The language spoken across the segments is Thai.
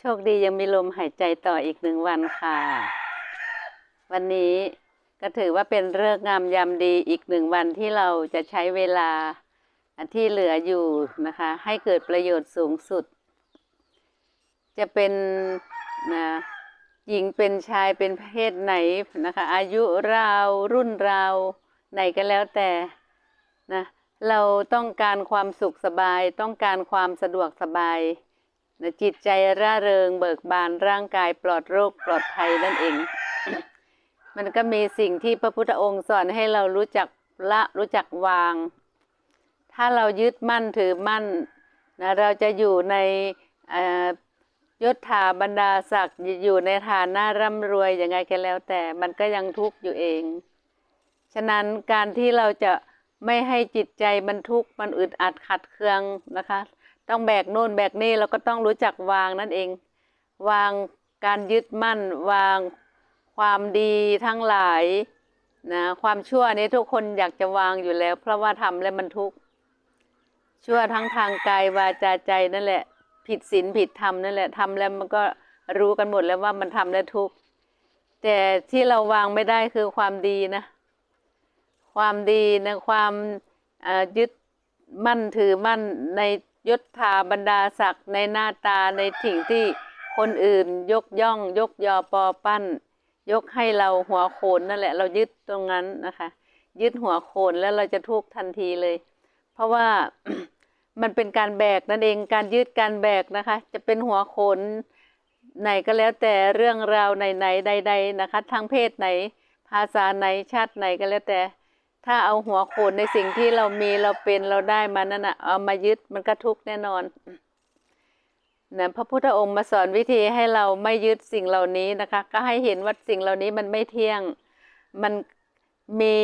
โชคดียังมีลมหายใจต่ออีกหนึ่งวันค่ะ วันนี้ก็ถือว่าเป็นเลิกษ์งามยามดีอีกหนึ่งวันที่เราจะใช้เวลาที่เหลืออยู่นะคะ ให้เกิดประโยชน์สูงสุด จะเป็นนะหญิงเป็นชายเป็นเพศไหนนะคะ อายุราวรุ่นราวไหนก็แล้วแต่นะเราต้องการความสุขสบาย ต้องการความสะดวกสบาย นะจิตใจร่าเริงเบิกบานร่างกายปลอดโรคปลอดภัยนั่นเอง มันก็มีสิ่งที่พระพุทธองค์สอนให้เรารู้จักละรู้จักวาง ถ้าเรายึดมั่นถือมั่นนะเราจะอยู่ในยศถาบรรดาศักดิ์อยู่ในฐานะร่ำรวยยังไงก็แล้วแต่มันก็ยังทุกข์อยู่เอง ฉะนั้นการที่เราจะไม่ให้จิตใจมันทุกข์มันอึดอัดขัดเคืองนะคะ ต้องแบกโน่นแบกนี่เราก็ต้องรู้จักวางนั่นเอง วางการยึดมั่น วางความดีทั้งหลายนะความชั่วนี้ทุกคนอยากจะวางอยู่แล้ว เพราะว่าทำแล้วมันทุกข์ชั่วทั้งทางกายวาจาใจนั่นแหละ ผิดศีลผิดธรรมนั่นแหละทำแล้วมันก็รู้กันหมดแล้วว่ามันทำแล้วทุกข์แต่ที่เราวางไม่ได้คือความดีนะ ความดีนะความยึด มั่นถือมั่นในยศถาบรรดาศักดิ์ในหน้าตาในสิ่งที่คนอื่นยกย่อง ยกยอปอปั้น ยกให้เราหัวโขนนั่นแหละ เรายึดตรงนั้นนะคะ ยึดหัวโขนแล้วเราจะทุกข์ทันทีเลย เพราะว่ามันเป็นการแบกนั่นเองการยืดการแบกนะคะ จะเป็นหัวโขนไหนก็แล้วแต่เรื่องราวไหนๆใด ๆนะคะ ทั้งเพศไหน ภาษาไหนชาติไหนก็แล้วแต่ ถ้าเอาหัวโขนในสิ่งที่เรามีเราเป็นเราได้มานั่นนะเอามายึดมันก็ทุกข์แน่นอนนะพระพุทธองค์มาสอนวิธีให้เราไม่ยึดสิ่งเหล่านี้นะคะ ก็ให้เห็นว่าสิ่งเหล่านี้มันไม่เที่ยง มันมี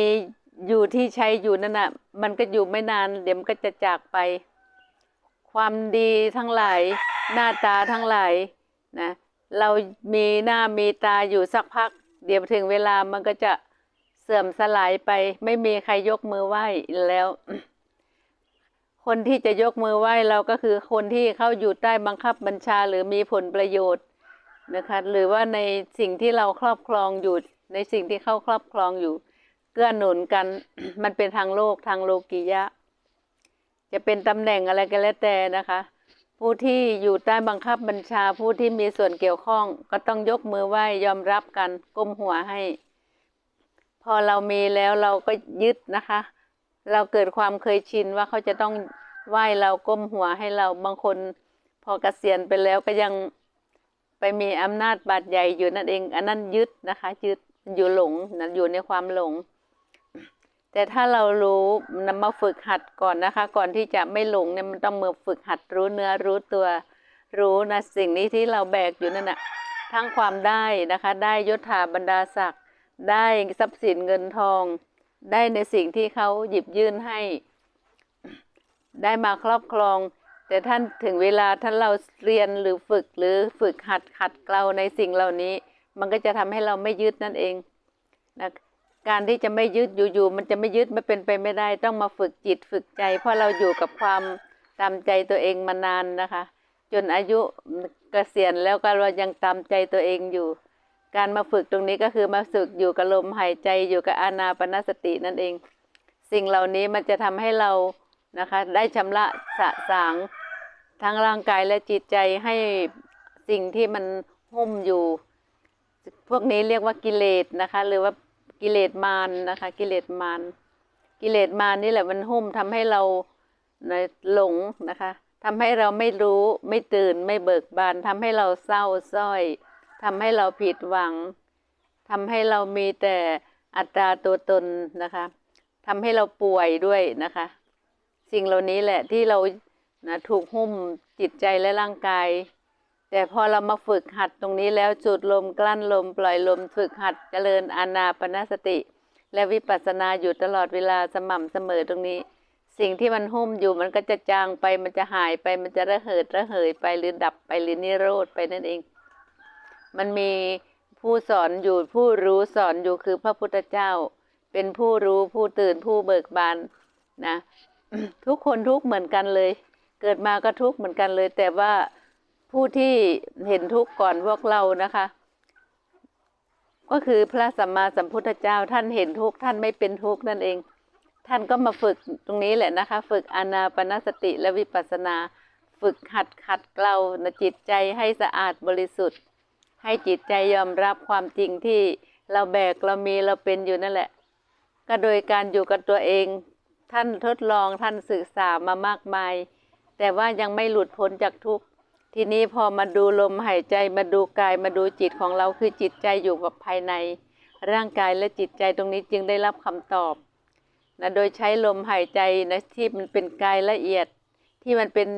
อยู่ที่ใช้อยู่นั่นน่ะมันก็อยู่ไม่นาน เดี๋ยวมันก็จะจากไป ความดีทั้งหลายหน้าตาทั้งหลายนะเรามีหน้ามีตาอยู่สักพัก เดี๋ยวถึงเวลามันก็จะ เสื่อมสลายไป ไม่มีใครยกมือไหว้แล้ว คนที่จะยกมือไหว้เราก็คือคนที่เข้าอยู่ใต้บังคับบัญชาหรือมีผลประโยชน์นะคะหรือว่าในสิ่งที่เราครอบครองอยู่ในสิ่งที่เข้าครอบครองอยู่ เกื้อหนุนกัน มันเป็นทางโลกทางโลกียะ จะเป็นตำแหน่งอะไรก็แล้วแต่นะคะ ผู้ที่อยู่ใต้บังคับบัญชาผู้ที่มีส่วนเกี่ยวข้อง ก็ต้องยกมือไหว้ยอมรับกันก้มหัวให้ พอเรามีแล้วเราก็ยึดนะคะ เราเกิดความเคยชินว่าเขาจะต้องไหว้เราก้มหัวให้เราบางคน พอเกษียณไปแล้วก็ยังไปมีอำนาจบาดใหญ่อยู่นั่นเอง อันนั้นยึดนะคะยึดอยู่หลงนะอยู่ในความหลง แต่ถ้าเรารู้นำมาฝึกหัดก่อนนะคะ ก่อนที่จะไม่หลงเนี่ยมันต้องมาฝึกหัดรู้เนื้อรู้ตัวรู้นะสิ่งนี้ที่เราแบกอยู่นั่นน่ะทั้งความได้นะคะ ได้ยศถาบรรดาศักดิ์ ได้ทรัพย์สินเงินทอง ได้ในสิ่งที่เขาหยิบยื่นให้ ได้มาครอบครอง แต่ท่านถึงเวลาท่านเราเรียนหรือฝึกหรือฝึกหัดขัดเกลาในสิ่งเหล่านี้ มันก็จะทำให้เราไม่ยึดนั่นเองนะการที่จะไม่ยึดอยู่ๆมันจะไม่ยึดไม่เป็นไปไม่ได้ ต้องมาฝึกจิตฝึกใจ เพราะเราอยู่กับความตามใจตัวเองมานานนะคะ จนอายุเกษียณแล้วก็เรายังตามใจตัวเองอยู่ การมาฝึกตรงนี้ก็คือมาฝึกอยู่กับลมหายใจอยู่กับอานาปนสตินั่นเอง สิ่งเหล่านี้มันจะทำให้เรานะคะได้ชำระสะสางทั้งร่างกายและจิตใจให้สิ่งที่มันหุ้มอยู่ พวกนี้เรียกว่ากิเลสนะคะ หรือว่ากิเลสมารนนะคะ กิเลสมารกิเลสมารนี่แหละมันหุ้มทำให้เราหลงนะคะทำให้เราไม่รู้ไม่ตื่นไม่เบิกบานทำให้เราเศร้าส้อย ทำให้เราผิดหวังทำให้เรามีแต่อัตราตัวตนนะคะทำให้เราป่วยด้วยนะคะ สิ่งเหล่านี้แหละที่เรานะถูกหุ้มจิตใจและร่างกาย แต่พอเรามาฝึกหัดตรงนี้แล้วจุดลมกลั้นลม ปล่อยลมฝึกหัดเจริญอานาปนสติ และวิปัสสนาอยู่ตลอดเวลาสม่ำเสมอตรงนี้ สิ่งที่มันหุ้มอยู่มันก็จะจางไปมันจะหายไปมันจะระเหิดระเหยไปหรือดับไปหรือนิโรธไปนั่นเอง มันมีผู้สอนอยู่ผู้รู้สอนอยู่คือพระพุทธเจ้า เป็นผู้รู้ผู้ตื่นผู้เบิกบานนะทุกคนทุกเหมือนกันเลย เกิดมาก็ทุกเหมือนกันเลย แต่ว่าผู้ที่เห็นทุกข์ก่อนพวกเรานะคะ ก็คือพระสัมมาสัมพุทธเจ้าท่านเห็นทุกข์ท่านไม่เป็นทุกข์นั่นเอง ท่านก็มาฝึกตรงนี้แหละนะคะ ฝึกอานาปนสติและวิปัสสนา ฝึกหัดขัดเกลานะจิตใจให้สะอาดบริสุทธิ์ ให้จิตใจยอมรับความจริงที่เราแบกเรามีเราเป็นอยู่นั่นแหละ ก็โดยการอยู่กับตัวเอง ท่านทดลองท่านศึกษามามากมาย แต่ว่ายังไม่หลุดพ้นจากทุกข์ทีนี้พอมาดูลมหายใจมาดูกายมาดูจิตของเราคือจิตใจอยู่กับภายใน ร่างกายและจิตใจตรงนี้จึงได้รับคำตอบนะโดยใช้ลมหายใจนะที่มันเป็นกายละเอียด ที่มันเป็น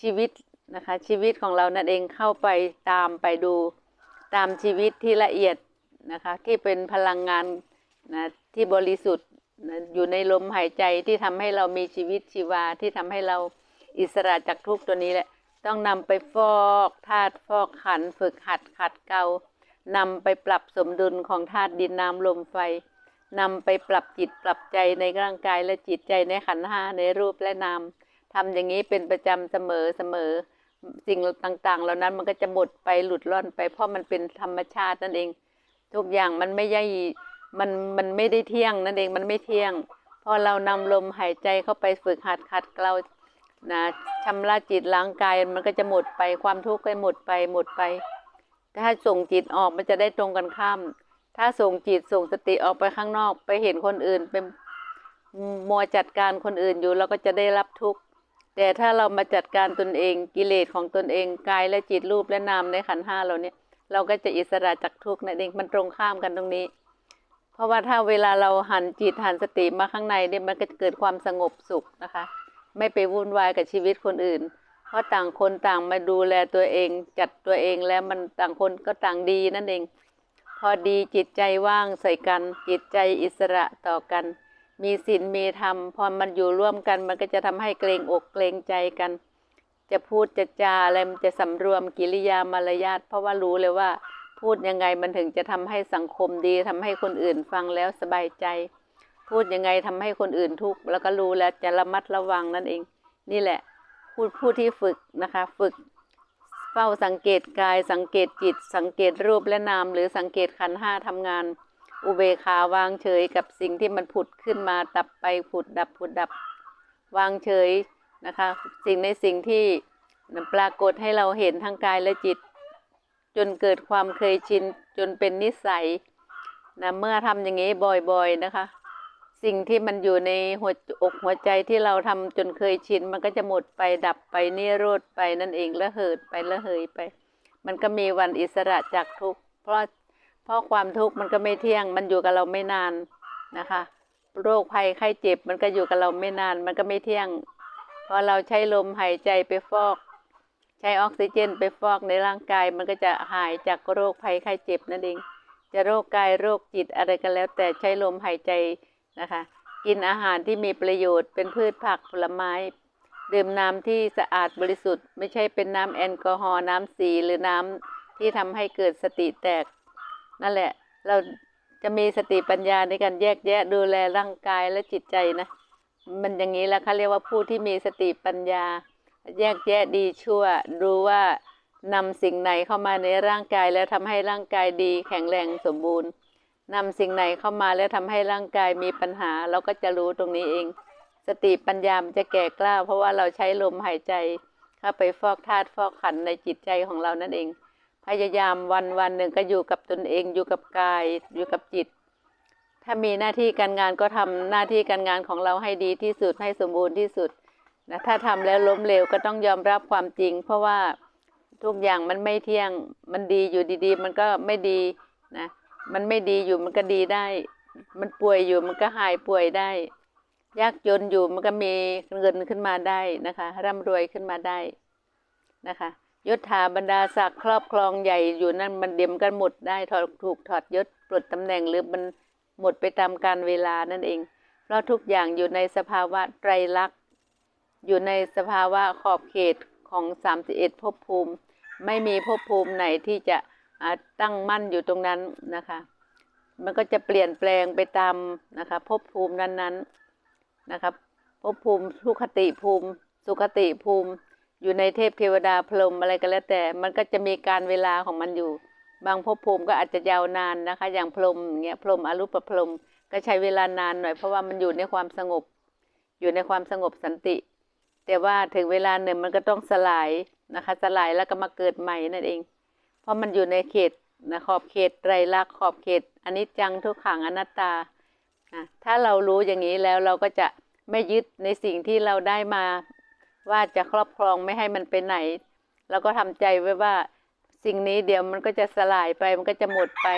ชีวิตนะคะชีวิตของเรานั่นเองเข้าไปตามไปดู ตามชีวิตที่ละเอียดนะคะที่เป็นพลังงานนะที่บริสุทธิ์นะอยู่ในลมหายใจที่ทำให้เรามีชีวิตชีวาที่ทำให้เราอิสระจากทุกตัวนี้แหละ ต้องนำไปฟอกธาตุฟอกขันฝึกหัดขัดเกานำไปปรับสมดุลของธาตุดินน้ำลมไฟนำไปปรับจิตปรับใจในร่างกายและจิตใจในขันห้าในรูปและนามทำอย่างนี้เป็นประจำเสมอเสมอ สิ่งต่างๆ เหล่านั้นมันก็จะหมดไปหลุดล่อนไป เพราะมันเป็นธรรมชาตินั่นเอง ทุกอย่างมันไม่ใช่มันมันไม่ได้เที่ยงนั่นเองมันไม่เที่ยง พอเรานำลมหายใจเข้าไปฝึกหัดขัดเกลานะชำระจิตล้างกายมันก็จะหมดไปความทุกข์ก็หมดไปหมดไป ถ้าส่งจิตออกมันจะได้ตรงกันข้าม ถ้าส่งจิตส่งสติออกไปข้างนอก ไปเห็นคนอื่นเป็นมัวจัดการคนอื่นอยู่เราก็จะได้รับทุกข์ แต่ถ้าเรามาจัดการตนเองกิเลสของตนเองกายและจิตรูปและนามในขันห้าเราเนี่ยเราก็จะอิสระจากทุกข์นั่นเองมันตรงข้ามกันตรงนี้ เพราะว่าถ้าเวลาเราหันจิตหันสติมาข้างในเนี่ยมันก็จะเกิดความสงบสุขนะคะ ไม่ไปวุ่นวายกับชีวิตคนอื่น เพราะต่างคนต่างมาดูแลตัวเอง จัดตัวเองแล้วมันต่างคนก็ต่างดีนั่นเอง พอดีจิตใจว่างใส่กัน จิตใจอิสระต่อกัน มีศีลมีธรรมพอมันอยู่ร่วมกัน มันก็จะทำให้เกรงอกเกรงใจกัน จะพูดจะจาอะไรมันจะสำรวมกิริยามารยาทเพราะว่ารู้เลยว่า พูดยังไงมันถึงจะทำให้สังคมดีทำให้คนอื่นฟังแล้วสบายใจ พูดยังไงทำให้คนอื่นทุกข์แล้วก็รู้แล้วจะระมัดระวังนั่นเอง นี่แหละ พูดผู้ที่ฝึกนะคะ ฝึกเฝ้าสังเกตกายสังเกตจิต สังเกตรูปและนาม หรือสังเกตขันห้าทำงาน อุเบกขาวางเฉยกับสิ่งที่มันผุดขึ้นมาดับไปผุดดับผุดดับ วางเฉยนะคะ สิ่งในสิ่งที่ปรากฏให้เราเห็นทางกายและจิต จนเกิดความเคยชินจนเป็นนิสัยนะเมื่อทำอย่างนี้บ่อยๆนะคะ สิ่งที่มันอยู่ในหัวอกหัวใจที่เราทำจนเคยชิน มันก็จะหมดไปดับไปนิโรธไปนั่นเองละเหิดไปละเหยไป มันก็มีวันอิสระจากทุกข์เพราะ เพราะความทุกข์มันก็ไม่เที่ยง มันอยู่กับเราไม่นานนะคะ โรคภัยไข้เจ็บมันก็อยู่กับเราไม่นาน มันก็ไม่เที่ยงพอเราใช้ลมหายใจไปฟอก ใช้ออกซิเจนไปฟอกในร่างกาย มันก็จะหายจากโรคภัยไข้เจ็บนั่นเอง จะโรคกายโรคจิตอะไรก็แล้ว แต่ใช้ลมหายใจนะคะ กินอาหารที่มีประโยชน์ เป็นพืชผักผลไม้ ดื่มน้ำที่สะอาดบริสุทธิ์ ไม่ใช่เป็นน้ำแอลกอฮอล์น้ำสีหรือน้ำที่ทำให้เกิดสติแตก นั่นแหละ เราจะมีสติปัญญาในการแยกแยะดูแลร่างกายและจิตใจนะ มันอย่างนี้แหละเขาเรียกว่าผู้ที่มีสติปัญญา แยกแยะดีชั่ว รู้ว่านำสิ่งไหนเข้ามาในร่างกายแล้วทำให้ร่างกายดี แข็งแรงสมบูรณ์นำสิ่งไหนเข้ามาแล้วทำให้ร่างกายมีปัญหา เราก็จะรู้ตรงนี้เอง สติปัญญามันจะแก่กล้า เพราะว่าเราใช้ลมหายใจ เข้าไปฟอกธาตุฟอกขันในจิตใจของเรานั่นเอง พยายามวันวันหนึ่งก็อยู่กับตนเอง อยู่กับกาย อยู่กับจิต ถ้ามีหน้าที่การงานก็ทำหน้าที่การงานของเราให้ดีที่สุดให้สมบูรณ์ที่สุดนะถ้าทำแล้วล้มเหลวก็ต้องยอมรับความจริง เพราะว่าทุกอย่างมันไม่เที่ยงมันดีอยู่ดีๆ มันก็ไม่ดีนะมันไม่ดีอยู่มันก็ดีได้ มันป่วยอยู่มันก็หายป่วยได้ ยากจนอยู่มันก็มีเงินขึ้นมาได้นะคะร่ำรวยขึ้นมาได้นะคะ ยศถาบรรดาศักดิ์ครอบครองใหญ่อยู่นั่นมันเดียมกันหมดได้ถอดถูกถอดยศปลดตำแหน่งหรือมันหมดไปตามการเวลานั่นเอง เพราะทุกอย่างอยู่ในสภาวะไตรลักษณ์อยู่ในสภาวะขอบเขตของ31ภพภูมิ ไม่มีภพภูมิไหนที่จะตั้งมั่นอยู่ตรงนั้นนะคะ มันก็จะเปลี่ยนแปลงไปตามนะคะภพภูมินั้นๆนะคะภพภูมิสุขติภูมิ สุขติภูมิ อยู่ในเทพเทวดาพรหมอะไรก็แล้วแต่ มันก็จะมีการเวลาของมันอยู่ บางภพภูมิก็อาจจะยาวนานนะคะ อย่างพรหมอย่างเงี้ยพรหมอรูปพรหมก็ใช้เวลานานหน่อยเพราะว่ามันอยู่ในความสงบ อยู่ในความสงบสันติ แต่ว่าถึงเวลาหนึ่งมันก็ต้องสลายนะคะ สลายแล้วก็มาเกิดใหม่นั่นเอง เพราะมันอยู่ในเขตนะขอบเขตไตรลักษณ์ขอบเขตอนิจจังทุกขังอนัตตาถ้าเรารู้อย่างนี้แล้วเราก็จะไม่ยึดในสิ่งที่เราได้มา ว่าจะครอบครองไม่ให้มันไปไหนเราก็ทำใจไว้ว่าสิ่งนี้เดี๋ยวมันก็จะสลายไปมันก็จะหมดไป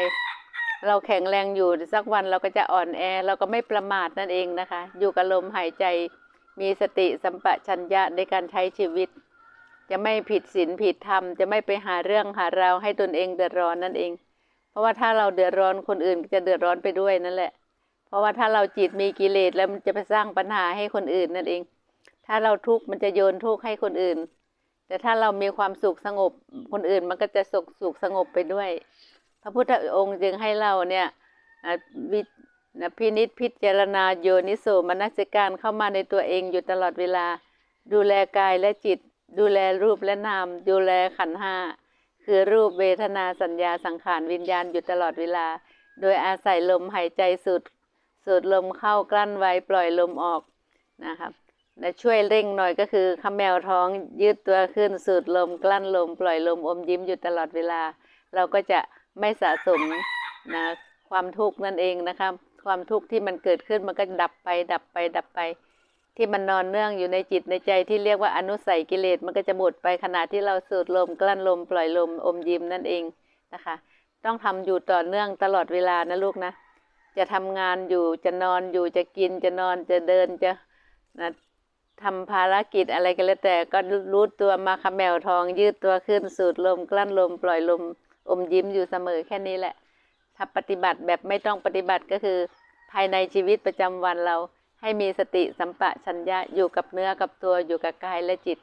เราแข็งแรงอยู่สักวันเราก็จะอ่อนแอเราก็ไม่ประมาทนั่นเองนะคะ อยู่กับลมหายใจมีสติสัมปชัญญะในการใช้ชีวิต จะไม่ผิดศีลผิดธรรมจะไม่ไปหาเรื่องหาราวให้ตนเองเดือดร้อนนั่นเอง เพราะว่าถ้าเราเดือดร้อนคนอื่นก็จะเดือดร้อนไปด้วยนั่นแหละ เพราะว่าถ้าเราจิตมีกิเลสแล้วมันจะไปสร้างปัญหาให้คนอื่นนั่นเอง ถ้าเราทุกข์มันจะโยนทุกข์ให้คนอื่น แต่ถ้าเรามีความสุขสงบคนอื่นมันก็จะสุขสุขสงบไปด้วย พระพุทธองค์จึงให้เราเนี่ยวิพินิจพิจารณาโยนิโสมนัสการเข้ามาในตัวเองอยู่ตลอดเวลา ดูแลกายและจิต ดูแลรูปและนาม ดูแลขันห้าคือรูปเวทนาสัญญาสังขารวิญญาณอยู่ตลอดเวลา โดยอาศัยลมหายใจสูดสูดลมเข้ากลั้นไว้ปล่อยลมออกนะครับ และช่วยเร่งหน่อยก็คือขมแมวท้องยืดตัวขึ้นสูดลมกลั้นลม ปล่อยลมอมยิ้มอยู่ตลอดเวลา เราก็จะไม่สะสมนะความทุกข์นั่นเองนะครับความทุกข์ที่มันเกิดขึ้นมันก็ดับไป ดับไป ดับไป ที่มันนอนเนื่องอยู่ในจิตในใจที่เรียกว่าอนุสัยกิเลสมันก็จะหมดไปขณะที่เราสูดลม กลั้นลม ปล่อยลมอมยิ้มนั่นเองนะคะ ต้องทำอยู่ต่อเนื่องตลอดเวลานะลูกนะ จะทำงานอยู่จะนอนอยู่จะกินจะนอนจะเดินจะนะ ทำภารกิจอะไรก็แล้วแต่ก็รู้ตัวมาขมแมวทอง ยืดตัวขึ้นสูดลม กลั้นลม ปล่อยลม อมยิ้มอยู่เสมอแค่นี้แหละ ถ้าปฏิบัติแบบไม่ต้องปฏิบัติก็คือ ภายในชีวิตประจำวันเรา ให้มีสติสัมปะชัญญะอยู่กับเนื้อกับตัวอยู่กับกายและจิต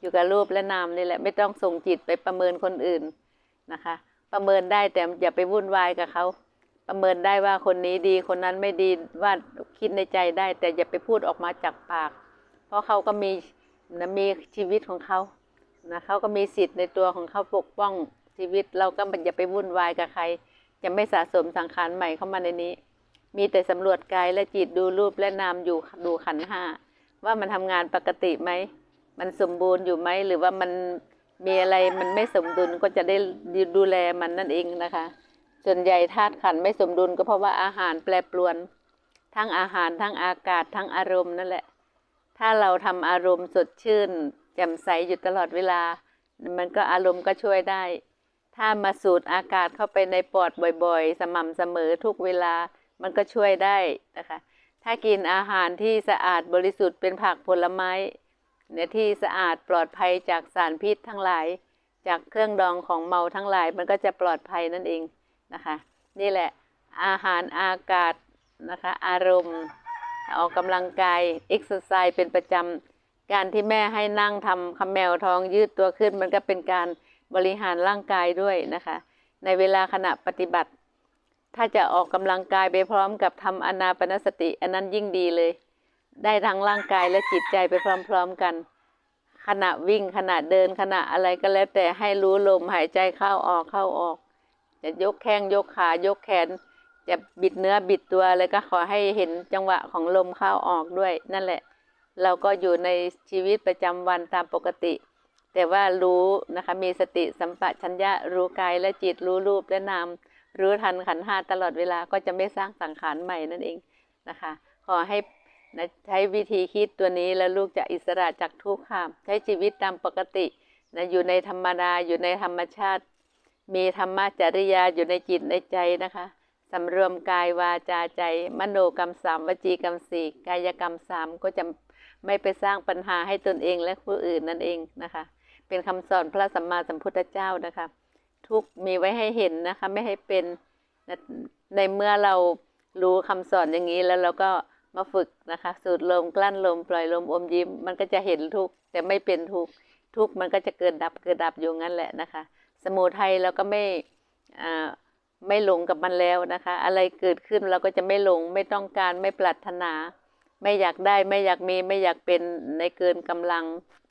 อยู่กับรูปและนามนี่แหละไม่ต้องส่งจิตไปประเมินคนอื่นนะคะ ประเมินได้แต่อย่าไปวุ่นวายกับเขาประเมินได้ว่าคนนี้ดีคนนั้นไม่ดีว่าคิดในใจได้ แต่อย่าไปพูดออกมาจากปาก เพราะเขาก็มีนะมีชีวิตของเขานะเขาก็มีสิทธิ์ในตัวของเขาปกป้องชีวิต เราก็อย่าไปวุ่นวายกับใคร จะไม่สะสมสังขารใหม่เข้ามาในนี้ มีแต่สำรวจกายและจิตดูรูปและนามอยู่ดูขันห้าว่ามันทำงานปกติไหม มันสมบูรณ์อยู่ไหม หรือว่ามันมีอะไรมันไม่สมดุลก็จะได้ดูแลมันนั่นเองนะคะ ส่วนใหญ่ธาตุขันไม่สมดุลก็เพราะว่าอาหารแปรปรวน ทั้งอาหารทั้งอากาศทั้งอารมณ์นั่นแหละ ถ้าเราทำอารมณ์สดชื่นแจ่มใสอยู่ตลอดเวลา มันก็อารมณ์ก็ช่วยได้ ถ้ามาสูดอากาศเข้าไปในปอดบ่อยๆ สม่ำเสมอทุกเวลา มันก็ช่วยได้นะคะ ถ้ากินอาหารที่สะอาดบริสุทธิ์เป็นผักผลไม้เนี่ยที่สะอาดปลอดภัยจากสารพิษทั้งหลาย จากเครื่องดองของเมาทั้งหลาย มันก็จะปลอดภัยนั่นเองนะคะ นี่แหละอาหารอากาศนะคะ อารมณ์ ออกกำลังกายเอ็กซ์ไซส์เป็นประจำการที่แม่ให้นั่งทำคำแมวท้องยืดตัวขึ้น มันก็เป็นการบริหารร่างกายด้วยนะคะ ในเวลาขณะปฏิบัติ ถ้าจะออกกำลังกายไปพร้อมกับทำอนาปนสติ อันนั้นยิ่งดีเลย ได้ทั้งร่างกายและจิตใจไปพร้อมๆกันขณะวิ่งขณะเดินขณะอะไรก็แล้วแต่ให้รู้ลมหายใจเข้าออกเข้าออก จะยกแข้งยกขายกแขน จะบิดเนื้อบิดตัวอะไรก็ขอให้เห็นจังหวะของลมเข้าออกด้วย นั่นแหละ เราก็อยู่ในชีวิตประจำวันตามปกติ แต่ว่ารู้นะคะมีสติสัมปชัญญะรู้กายและจิตรู้รูปและนามรู้ทันขันห้าตลอดเวลาก็จะไม่สร้างสังขารใหม่นั่นเองนะคะ ขอให้นะใช้วิธีคิดตัวนี้แล้วลูกจะอิสระจากทุกข์ค่ะใช้ชีวิตตามปกตินะอยู่ในธรรมดาอยู่ในธรรมชาติ มีธรรมะจริยาอยู่ในจิตในใจนะคะ สำรวมกายวาจาใจ มโนกรรมสามวจีกรรมสี่กายกรรมสามก็จะไม่ไปสร้างปัญหาให้ตนเองและผู้อื่นนั่นเองนะคะ เป็นคำสอนพระสัมมาสัมพุทธเจ้านะคะ ทุกมีไว้ให้เห็นนะคะ ไม่ให้เป็นในเมื่อเรารู้คำสอนอย่างนี้แล้วเราก็มาฝึกนะคะ สูดลมกลั้นลมปล่อยลมอมยิ้ม มันก็จะเห็นทุกแต่ไม่เป็นทุกทุกมันก็จะเกิดดับเกิดดับอยู่งั้นแหละนะคะ สมุทัยเราก็ไม่อ่า ไม่หลงกับมันแล้วนะคะ อะไรเกิดขึ้นเราก็จะไม่หลง ไม่ต้องการไม่ปรารถนา ไม่อยากได้ไม่อยากมีไม่อยากเป็นในเกินกำลัง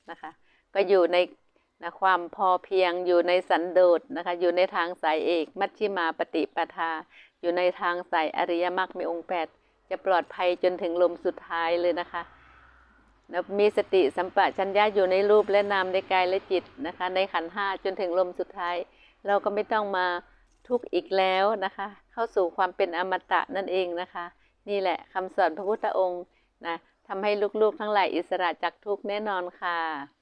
นะคะ ก็อยู่ในนะความพอเพียงอยู่ในสันโดษนะคะ อยู่ในทางสายเอก มัชฌิมาปฏิปทา อยู่ในทางสายอริยมรรคมีองค์แปดจะปลอดภัยจนถึงลมสุดท้ายเลยนะคะแล้วมีสติสัมปชัญญะอยู่ในรูปและนามในกายและจิตนะคะ ในขันห้าจนถึงลมสุดท้าย เราก็ไม่ต้องมา ทุกข์อีกแล้วนะคะ เข้าสู่ความเป็นอมตะนั่นเองนะคะ นี่แหละคำสอนพระพุทธองค์นะทำให้ลูกๆทั้งหลายอิสระจากทุกข์แน่นอนค่ะ